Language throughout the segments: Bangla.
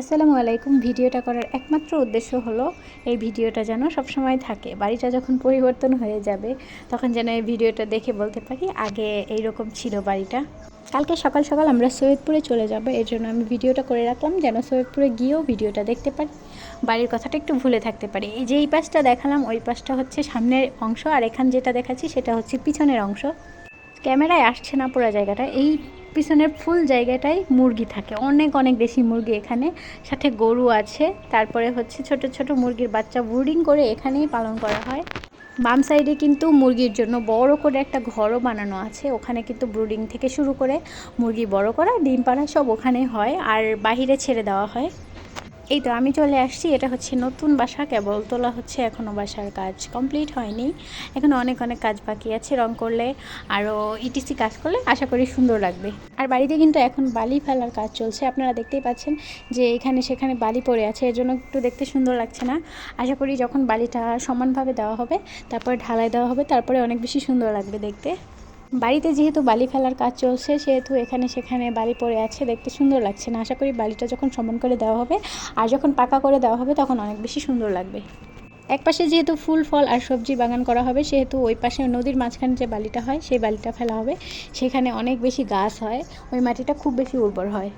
আসসালামু আলাইকুম। ভিডিওটা করার একমাত্র উদ্দেশ্য হলো, এই ভিডিওটা যেন সবসময় থাকে। বাড়িটা যখন পরিবর্তন হয়ে যাবে, তখন যেন এই ভিডিওটা দেখে বলতে পারি, আগে এইরকম ছিল বাড়িটা। কালকে সকাল সকাল আমরা সৈয়দপুরে চলে যাব। এর জন্য আমি ভিডিওটা করে রাখলাম, যেন সৈয়দপুরে গিয়েও ভিডিওটা দেখতে পারি। বাড়ির কথাটা একটু ভুলে থাকতে পারি। এই যে এই পাশটা দেখালাম, ওই পাশটা হচ্ছে সামনের অংশ, আর এখান যেটা দেখাচ্ছি, সেটা হচ্ছে পিছনের অংশ। ক্যামেরায় আসছে না পুরো জায়গাটা। এই পিছনের ফুল জায়গাটায় মুরগি থাকে। অনেক অনেক বেশি মুরগি এখানে। সাথে গরু আছে। তারপরে হচ্ছে ছোট ছোট মুরগির বাচ্চা ব্রুডিং করে এখানেই পালন করা হয়। বাম সাইডে কিন্তু মুরগির জন্য বড় করে একটা ঘরও বানানো আছে। ওখানে কিন্তু ব্রুডিং থেকে শুরু করে মুরগি বড় করা, ডিম পাড়া সব ওখানে হয়। আর বাহিরে ছেড়ে দেওয়া হয়। এই তো আমি চলে আসছি, এটা হচ্ছে নতুন বাসা, কেবল তোলা হচ্ছে এখনও বাসার কাজ কমপ্লিট হয়নি। এখনও অনেক অনেক কাজ বাকি আছে রং করলে, আরও ইটিসি কাজ করলে আশা করি সুন্দর লাগবে। আর বাড়িতে কিন্তু এখন বালি ফেলার কাজ চলছে, আপনারা দেখতেই পাচ্ছেন যে এখানে সেখানে বালি পড়ে আছে, এর জন্য একটু দেখতে সুন্দর লাগছে না। আশা করি যখন বালিটা সমানভাবে দেওয়া হবে, তারপরে ঢালাই দেওয়া হবে, তারপরে অনেক বেশি সুন্দর লাগবে দেখতে। বাড়িতে যেহেতু বালি ফেলার কাজ চলছে, সেহেতু এখানে সেখানে বালি পড়ে আছে, দেখতে সুন্দর লাগছে না। আশা করি বালিটা যখন সমান করে দেওয়া হবে আর যখন পাকা করে দেওয়া হবে, তখন অনেক বেশি সুন্দর লাগবে। এক পাশে যেহেতু ফুল, ফল আর সবজি বাগান করা হবে, সেহেতু ওই পাশে নদীর মাঝখানে যে বালিটা হয়, সেই বালিটা ফেলা হবে। সেখানে অনেক বেশি গাছ হয়, ওই মাটিটা খুব বেশি উর্বর হয়।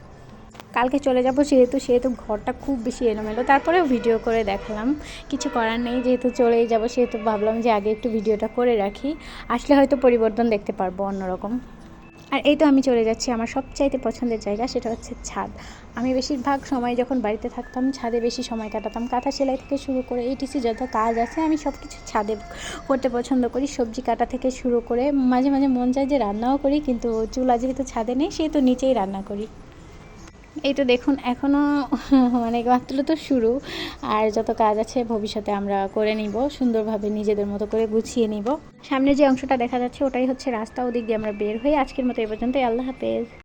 কালকে চলে যাব সেহেতু সেহেতু ঘরটা খুব বেশি এলোমেলো। তারপরেও ভিডিও করে দেখালাম। কিছু করার নেই, যেহেতু চলেই যাব, সেহেতু ভাবলাম যে আগে একটু ভিডিওটা করে রাখি। আসলে হয়তো পরিবর্তন দেখতে পারব অন্যরকম। আর এই তো আমি চলে যাচ্ছি, আমার সবচাইতে পছন্দের জায়গা সেটা হচ্ছে ছাদ। আমি বেশিরভাগ সময় যখন বাড়িতে থাকতাম, ছাদে বেশি সময় কাটাতাম। কাঁথা সেলাই থেকে শুরু করে এইটিসি যত কাজ আছে, আমি সব কিছু ছাদে করতে পছন্দ করি। সবজি কাটা থেকে শুরু করে মাঝে মাঝে মন চায় যে রান্নাও করি, কিন্তু চুলা যেহেতু ছাদে নেই, সেহেতু নিচেই রান্না করি। এই তো দেখুন এখনও মানে মাত্র তো শুরু, আর যত কাজ আছে ভবিষ্যতে আমরা করে নিব, সুন্দরভাবে নিজেদের মতো করে গুছিয়ে নিব। সামনে যে অংশটা দেখা যাচ্ছে, ওটাই হচ্ছে রাস্তা, ওদিক দিয়ে আমরা বের হয়ে আজকের মতো এ পর্যন্ত আল্লাহ হাফেজ।